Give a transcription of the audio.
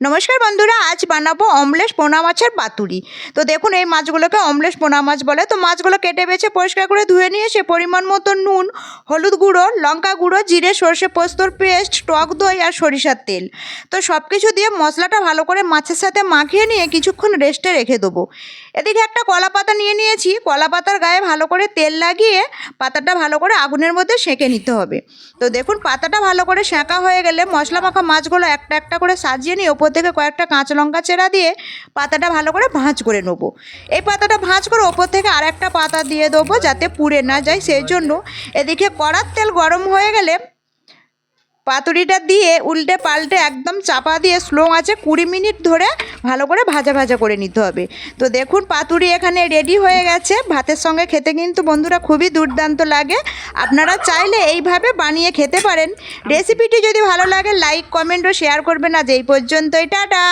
নমস্কার বন্ধুরা, আজ বানাবো অমলেশ পোনা মাছের পাতুরি। তো দেখুন, এই মাছগুলোকে অমলেশ পোনা মাছ বলে। তো মাছগুলো কেটে বেছে পরিষ্কার করে ধুয়ে নিয়ে সে পরিমাণ মতো নুন, হলুদ গুঁড়ো, লঙ্কা গুঁড়ো, জিরে, সর্ষে পোস্তর পেস্ট, টক দই আর সরিষার তেল। তো সব কিছু দিয়ে মশলাটা ভালো করে মাছের সাথে মাখিয়ে নিয়ে কিছুক্ষণ রেস্টে রেখে দেবো। এদিকে একটা কলা পাতা নিয়ে নিয়েছি। কলা পাতার গায়ে ভালো করে তেল লাগিয়ে পাতাটা ভালো করে আগুনের মধ্যে সেঁকে নিতে হবে। তো দেখুন, পাতাটা ভালো করে সেঁকা হয়ে গেলে মশলা মাখা মাছগুলো একটা একটা করে সাজিয়ে নিয়ে ওপর থেকে কয়েকটা কাঁচা লঙ্কা চেরা দিয়ে পাতাটা ভালো করে ভাঁজ করে নেব। এই পাতাটা ভাঁজ করে ওপর থেকে আর একটা পাতা দিয়ে দেবো যাতে পুড়ে না যায়। সেই জন্য এদিকে কড়ার তেল গরম হয়ে গেলে পাতুরিটা দিয়ে উল্টে পাল্টে একদম চাপা দিয়ে স্লো আছে কুড়ি মিনিট ধরে ভালো করে ভাজা ভাজা করে নিতে হবে। তো দেখুন পাতুরি এখানে রেডি হয়ে গেছে। ভাতের সঙ্গে খেতে কিন্তু বন্ধুরা খুবই দুর্দান্ত লাগে। আপনারা চাইলে এইভাবে বানিয়ে খেতে পারেন। রেসিপিটি যদি ভালো লাগে লাইক কমেন্ট ও শেয়ার করবেন। আজ এই পর্যন্তই, টাটা!